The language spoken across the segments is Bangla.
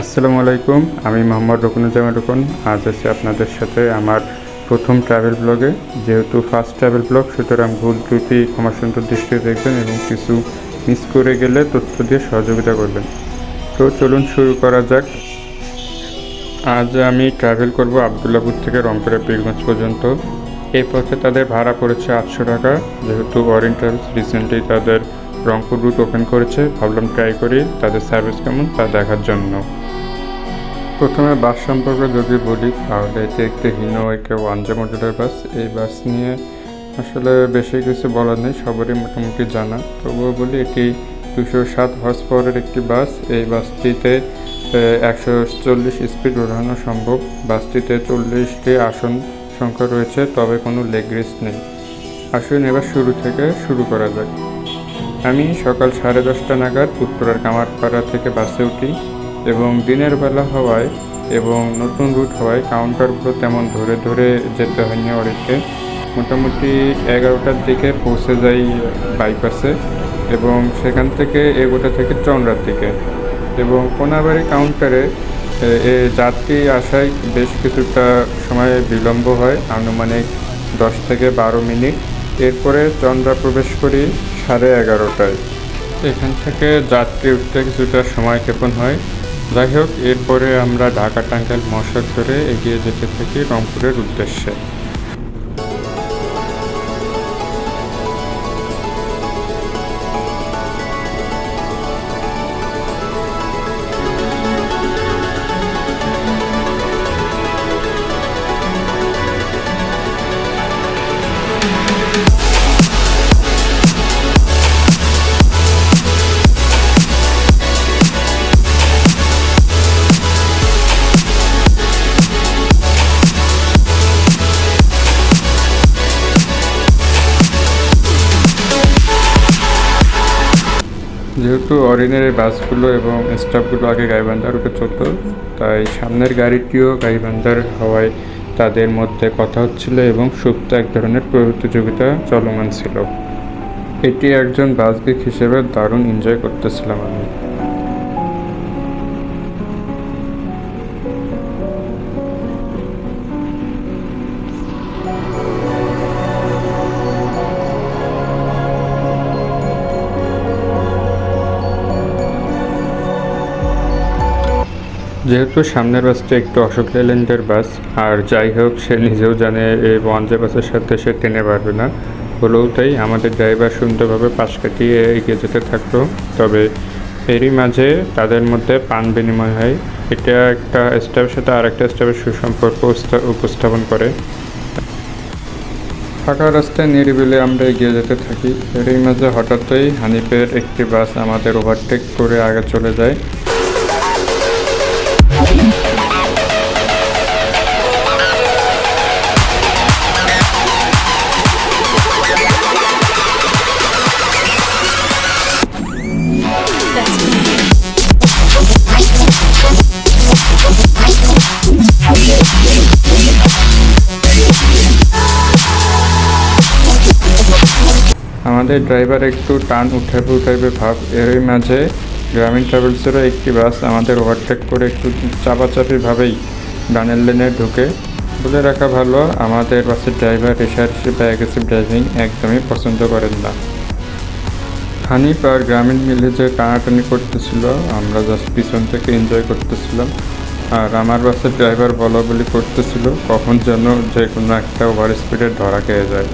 আসসালামু আলাইকুম, আমি মোহাম্মদ রকুনুজ্জামান রুকন। আজ আছি আপনাদের সাথে আমার প্রথম ট্রাভেল ব্লগে যেহেতু ফার্স্ট ট্রাভেল ব্লগ সুতরাং ভুল ত্রুটি ক্ষমা সুন্দর দৃষ্টিতে দেখবেন এবং কিছু মিস করে গেলে তথ্য দিয়ে সহযোগিতা করবেন। তো চলুন শুরু করা যাক। আজ আমি ট্রাভেল করব আবদুল্লাপুর থেকে রংপুরের পীরগঞ্জ পর্যন্ত। এই পথে তাদের ভাড়া পড়েছে আটশো টাকা। যেহেতু অরেন ট্রাভেলস রিসেন্টলি তাদের রংপুর রুট ওপেন করেছে, ভাবলাম ট্রাই করি তাদের সার্ভিস কেমন তা দেখার জন্য। প্রথমে বাস সম্পর্কে যদি বলি, তাহলে এটি একটি হিনো একে ওয়ানজে মডেলের বাস। এই বাস নিয়ে আসলে বেশি কিছু বলার নেই, সবারই মোটামুটি জানা। তবুও বলি, এটি দুশো সাত হর্স পাওয়ারের একটি বাস। এই বাসটিতে একশো চল্লিশ স্পিড ওঠানো সম্ভব। বাসটিতে চল্লিশটি আসন সংখ্যা রয়েছে, তবে কোনো লেগ রেস্ট নেই। আসুন এবার শুরু থেকে শুরু করা যাক। আমি সকাল সাড়ে দশটা নাগাদ উত্তরার কামারপাড়া থেকে বাসে উঠি। এবং দিনের বেলা হওয়ায় এবং নতুন রুট হওয়ায় কাউন্টারগুলো তেমন ধরে ধরে যেতে হয়নি অনেককে। মোটামুটি এগারোটার দিকে পৌঁছে যাই বাইপাসে এবং সেখান থেকে এগোটা থেকে চন্দ্রার দিকে। এবং কোনাবাড়ি কাউন্টারে এ যাত্রী আসায় বেশ কিছুটা সময় বিলম্ব হয়, আনুমানিক দশ থেকে বারো মিনিট। এরপরে চন্দ্রা প্রবেশ করি সাড়ে এগারোটায়। এখান থেকে যাত্রী উঠতে কিছুটা সময় ক্ষেপণ হয়। যাই হোক এরপরে আমরা ঢাকা টাঙ্গাইল মহাসড়ক ধরে এগিয়ে যেতে থাকি রংপুরের উদ্দেশ্যে। অরিনের বাসগুলো এবং স্টাফগুলো আগে গাইবান্ধার রুটে চলত। তাই সামনের গাড়িটিও গাইবান্ধার হওয়ায় তাদের মধ্যে কথা হচ্ছিল এবং সুপ্ত এক ধরনের প্রতিযোগিতা চলমান ছিল। এটি একজন বাসগিক হিসেবে দারুণ এনজয় করতেছিলাম আমি। যেহেতু সামনের বাসটা একটু অশোক লেল্যান্ডের বাস, আর যাই হোক, সে নিজেও জানে এই বঞ্জে বাসের সাথে সে টেনে পারবে না। হলেও তাই আমাদের ড্রাইভার সুন্দরভাবে পাশ কাটিয়ে এগিয়ে যেতে থাকল। তবে এরই মাঝে তাদের মধ্যে পান বিনিময় হয়। এটা একটা স্টাফের সাথে আরেকটা স্টাফের সুসম্পর্ক উপস্থাপন করে। ফাঁকা রাস্তায় নিরিবিলে আমরা এগিয়ে যেতে থাকি। এরই মাঝে হঠাৎই হানিফের একটি বাস আমাদের ওভারটেক করে আগে চলে যায়। আমাদের ড্রাইভার একটু টান উঠাবে উঠাবে ভাব, এরই মাঝে গ্রামীণ ট্রাভেলসেরও একটি বাস আমাদের ওভারটেক করে একটু চাপাচাপিভাবেই ডানের লেনে ঢুকে। বলে রাখা ভালো, আমাদের বাসের ড্রাইভার রেশারেশি বা অ্যাগ্রেসিভ ড্রাইভিং একদমই পছন্দ করেন না। হানিফ আর গ্রামীণ মিলে যে টানাটানি করতেছিল, আমরা জাস্ট পিছন থেকে এনজয় করতেছিলাম। আর আমার বাসের ড্রাইভার বলা বলি করতেছিল, কখন যেন যে কোনো একটা ওভার স্পিডে ধরা খেয়ে যায়।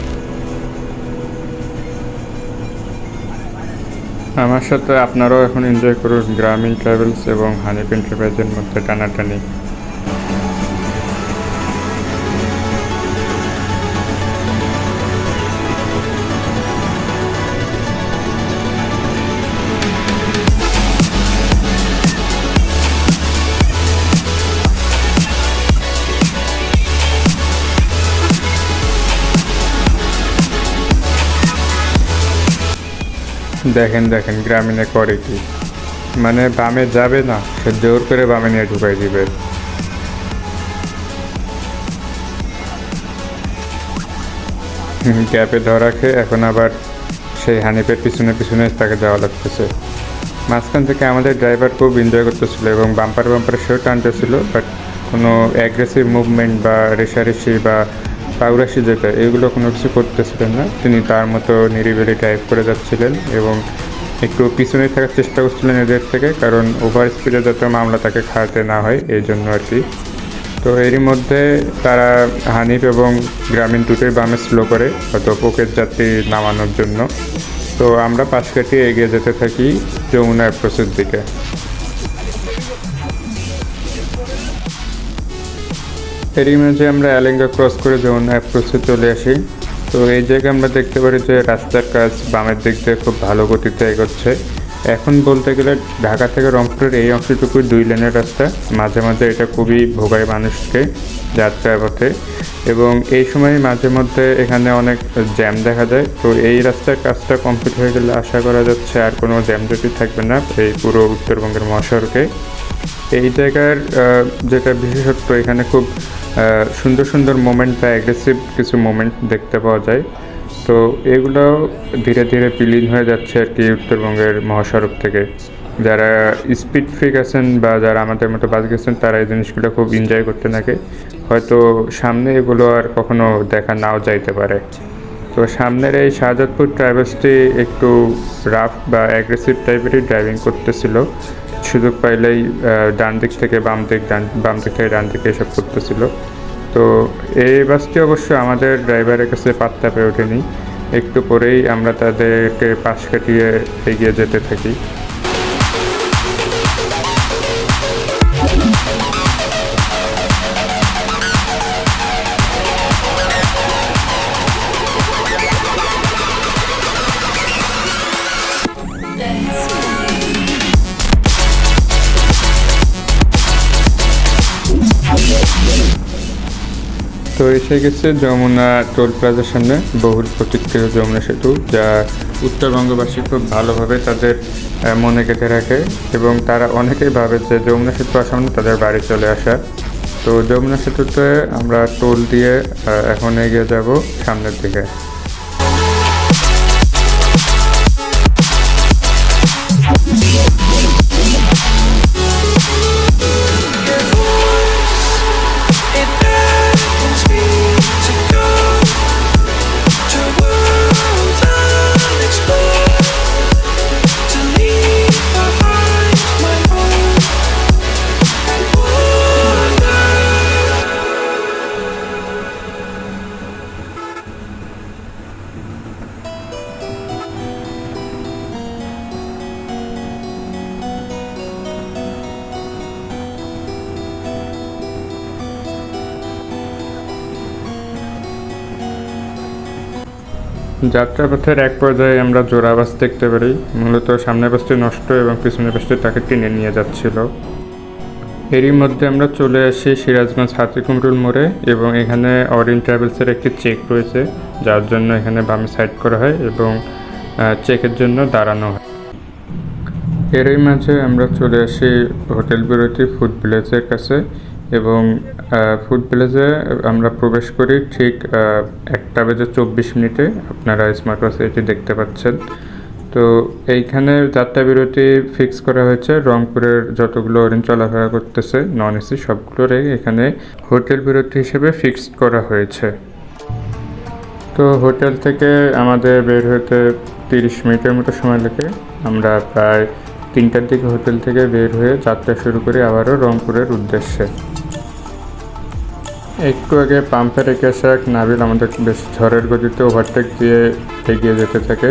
আমার সাথে আপনারাও এখন এনজয় করুন গ্রামীণ ট্রাভেলস এবং হানিফ এন্টারপ্রাইজের মধ্যে টানাটানি। দেখেন দেখেন গ্রামীণে করে কি মানে বামে যাবে না, সে জোর করে বামে নিয়ে ঢুকাই দিবে। গ্যাপে ধরা খেয়ে এখন আবার সেই হানিপের পিছনে পিছনে তাকে যাওয়া লাগতেছে। মাঝখান থেকে আমাদের ড্রাইভার খুব এনজয় করতেছিল এবং বাম্পার বাম্পার সেও টানতেছিল বাট কোনো অ্যাগ্রেসিভ মুভমেন্ট বা রেশারেশি বা পাউরাশি যেটা, এগুলো কোনো কিছু করতেছিলেন না। তিনি তার মতো নিরিবিলি ড্রাইভ করে যাচ্ছিলেন এবং একটু পিছনে থাকার চেষ্টা করছিলেন এদের থেকে, কারণ ওভার স্পিডে যাতে মামলা তাকে খাওয়াতে না হয়, এই জন্য আর কি। তো এরই মধ্যে তারা হানিফ এবং গ্রামীণ দুটোই বামে স্লো করে হয়তো পকেট যাত্রী নামানোর জন্য। তো আমরা পাশ কাটিয়ে এগিয়ে যেতে থাকি যমুনা অ্যাপ্রোচের দিকে। এরই মাঝে আমরা অ্যালেঙ্গা ক্রস করে যমুনা অ্যাপ্রোচে চলে আসি। তো এই জায়গায় আমরা দেখতে পারি যে রাস্তার কাজ বামের দিক দিয়ে খুব ভালো গতিতে এগোচ্ছে। এখন বলতে গেলে ঢাকা থেকে রংপুরের এই অংশটুকু দুই লেনের রাস্তা। মাঝে মাঝে এটা খুবই ভোগায় মানুষকে যাত্রার পথে। এবং এই সময় মাঝে মধ্যে এখানে অনেক জ্যাম দেখা যায়। তো এই রাস্তার কাজটা কমপ্লিট হয়ে গেলে আশা করা যাচ্ছে আর কোনো জ্যাম জটি থাকবে না এই পুরো উত্তরবঙ্গের মহাসড়কে। এই জায়গার যেটা বিশেষত্ব এখানে খুব সুন্দর সুন্দর মোমেন্ট বা অ্যাগ্রেসিভ কিছু মোমেন্ট দেখতে পাওয়া যায়। তো এগুলো ধীরে ধীরে বিলীন হয়ে যাচ্ছে আর কি উত্তরবঙ্গের মহাসড়ক থেকে। যারা স্পিড ফ্রিক আছেন বা যারা আমাদের মতো বাস গেছেন তারা এই জিনিসগুলো খুব এনজয় করতে থাকে। হয়তো সামনে এগুলো আর কখনো দেখা নাও যাইতে পারে। তো সামনের এই শাহজাদপুর ট্রাভেলসটি একটু রাফ বা অ্যাগ্রেসিভ টাইপেরই ড্রাইভিং করতেছিল। সুযোগ পাইলেই ডান দিক থেকে বাম দিক, ডান, বাম দিক থেকে ডান দিকে এসব করতেছিল। তো এই বাসটি অবশ্য আমাদের ড্রাইভারের কাছে পাত্তা পেয়ে ওঠেনি। একটু পরেই আমরা তাদেরকে পাশ কাটিয়ে এগিয়ে যেতে থাকি। তো এসে গেছে যমুনা টোল প্লাজার সামনে বহুল প্রতীক্ষিত যমুনা সেতু, যা উত্তরবঙ্গবাসী খুব ভালোভাবে তাদের মনে গেঁথে রাখে এবং তারা অনেকেই ভাবে যে যমুনা সেতু আসার মানে তাদের বাড়ি চলে আসা তো যমুনা সেতুতে আমরা টোল দিয়ে এখন এগিয়ে যাব সামনের দিকে। যাত্রাপথের এক পর্যায়ে আমরা জোড়া বাস দেখতে পারি। মূলত সামনের বাসটি নষ্ট এবং পিছনের বাসটি তাকে টেনে নিয়ে যাচ্ছিল। এরই মধ্যে আমরা চলে আসি সিরাজগঞ্জ হাতিকুমরুল মোড়ে এবং এখানে অরিন ট্রাভেলসের একটি চেক রয়েছে, যার জন্য এখানে বামে সাইড করা হয় এবং চেকের জন্য দাঁড়ানো হয়। এরই মাঝে আমরা চলে আসি হোটেল বিরতি ফুড ভিলেজের কাছে এবং ফুড ভিলেজে আমরা প্রবেশ করি ঠিক একটা বেজে চব্বিশ মিনিটে। আপনারা স্মার্ট ওয়াচে এটি দেখতে পাচ্ছেন। তো এইখানে যাত্রা বিরতি ফিক্স করা হয়েছে। রংপুরের যতগুলো ওরিন চলাফেরা করতেছে নন এসি সবগুলোরে এখানে হোটেল বিরতি হিসেবে ফিক্সড করা হয়েছে। তো হোটেল থেকে আমাদের বের হতে তিরিশ মিনিটের মতো সময় লাগে। আমরা প্রায় তিনটার দিকে হোটেল থেকে বের হয়ে যাত্রা শুরু করি আবারও রংপুরের উদ্দেশ্যে। একটু আগে পাম্পে রেখে আসা এক নাবিল আমাদের বেশ ঝড়ের গতিতে ওভারটেক দিয়ে এগিয়ে যেতে থাকে।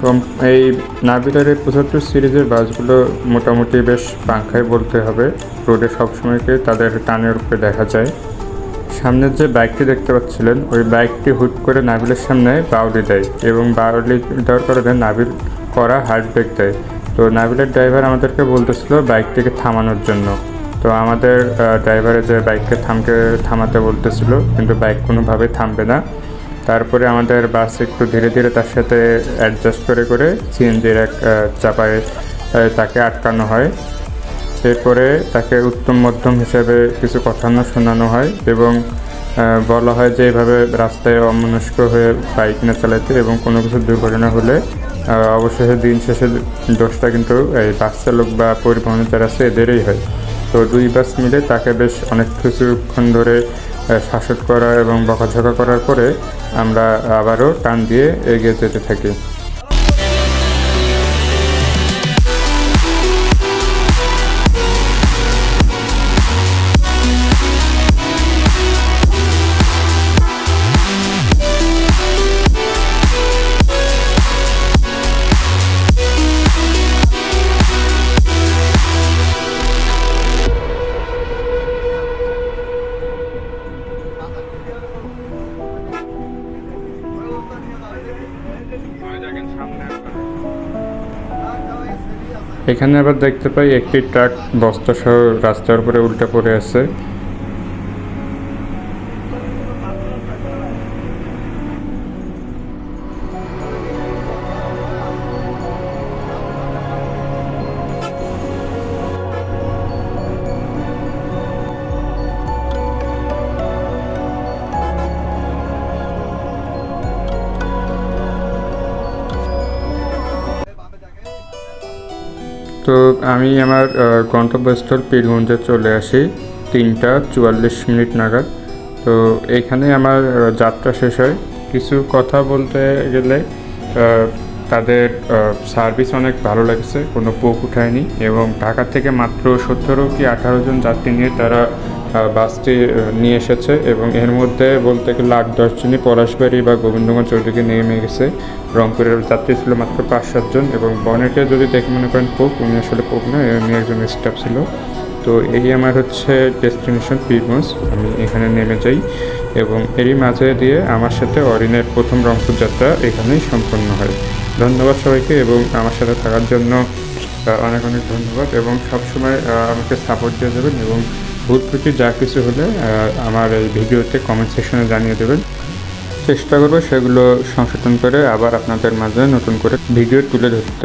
এবং এই নাবিলের এই পঁচাত্তর সিরিজের বাসগুলো মোটামুটি বেশ পাংখায় বলতে হবে। রোডে সবসময়কে তাদের টানের উপরে দেখা যায়। সামনের যে বাইকটি দেখতে পাচ্ছিলেন, ওই বাইকটি হুট করে নাবিলের সামনে বাউলি দেয় এবং বাউলি দেওয়ার কারণে নাবিল করা হার্ট ব্রেক দেয়। তো নাবিলের ড্রাইভার আমাদেরকে বলতেছিল বাইকটিকে থামানোর জন্য। তো আমাদের ড্রাইভারে যে বাইককে থামকে, থামাতে বলতেছিল, কিন্তু বাইক কোনোভাবে থামবে না। তারপরে আমাদের বাস একটু ধীরে ধীরে তার সাথে অ্যাডজাস্ট করে করে সিএনজির এক চাপায় তাকে আটকানো হয়। এরপরে তাকে উত্তম মধ্যম হিসেবে কিছু কথা শোনানো হয় এবং বলা হয় যে এভাবে রাস্তায় অমনস্ক হয়ে বাইক না চালাতে এবং কোনো কিছু দুর্ঘটনা হলে অবশেষে দিন শেষে দোষটা কিন্তু এই বাস চালক বা পরিবহন যারা আছে এদেরই হয়। তো দুই বাস মিলে তাকে বেশ অনেক কিছুক্ষণ ধরে শাসক করা এবং বকাঝকা করার পরে আমরা আবারও টান দিয়ে এগিয়ে যেতে থাকি। এখানে আবার দেখতে পাই একটি ট্রাক বস্তা সহ রাস্তার উপরে উল্টা পড়ে আছে। তো আমি আমার গন্তব্যস্থল পীরগঞ্জে চলে আসি, তিনটা চুয়াল্লিশ মিনিট নাগাদ। তো এখানে আমার যাত্রা শেষ হয়। কিছু কথা বলতে গেলে তাদের সার্ভিস অনেক ভালো লাগছে, কোনো পোক উঠায়নি এবং ঢাকা থেকে মাত্র সতেরো কি আঠারো জন যাত্রী নিয়ে তারা বাসটি নিয়ে এসেছে এবং এর মধ্যে বলতে গেলে আট দশজনই পলাশবাড়ি বা গোবিন্দগঞ্জ ওইদিকে নেমে গেছে। রংপুরের যাত্রী ছিল মাত্র পাঁচ সাতজন এবং বনেটে যদি দেখে মনে করেন পোক উনি আসলে পোক না উনি একজন স্টাফ ছিল। তো এই আমার হচ্ছে ডেস্টিনেশন পীরগঞ্জ আমি এখানে নেমে যাই এবং এরই মাঝে দিয়ে আমার সাথে অরিনের প্রথম রংপুর যাত্রা এখানেই সম্পন্ন হয়। ধন্যবাদ সবাইকে এবং আমার সাথে থাকার জন্য অনেক অনেক ধন্যবাদ এবং সবসময় আমাকে সাপোর্ট দিয়ে দেবেন এবং ভুল ত্রুটি যা কিছু হলে আমার এই ভিডিওতে কমেন্ট সেকশনে জানিয়ে দেবেন। চেষ্টা করব সেগুলো সংশোধন করে আবার আপনাদের মাঝে নতুন করে ভিডিও তুলে ধরতে।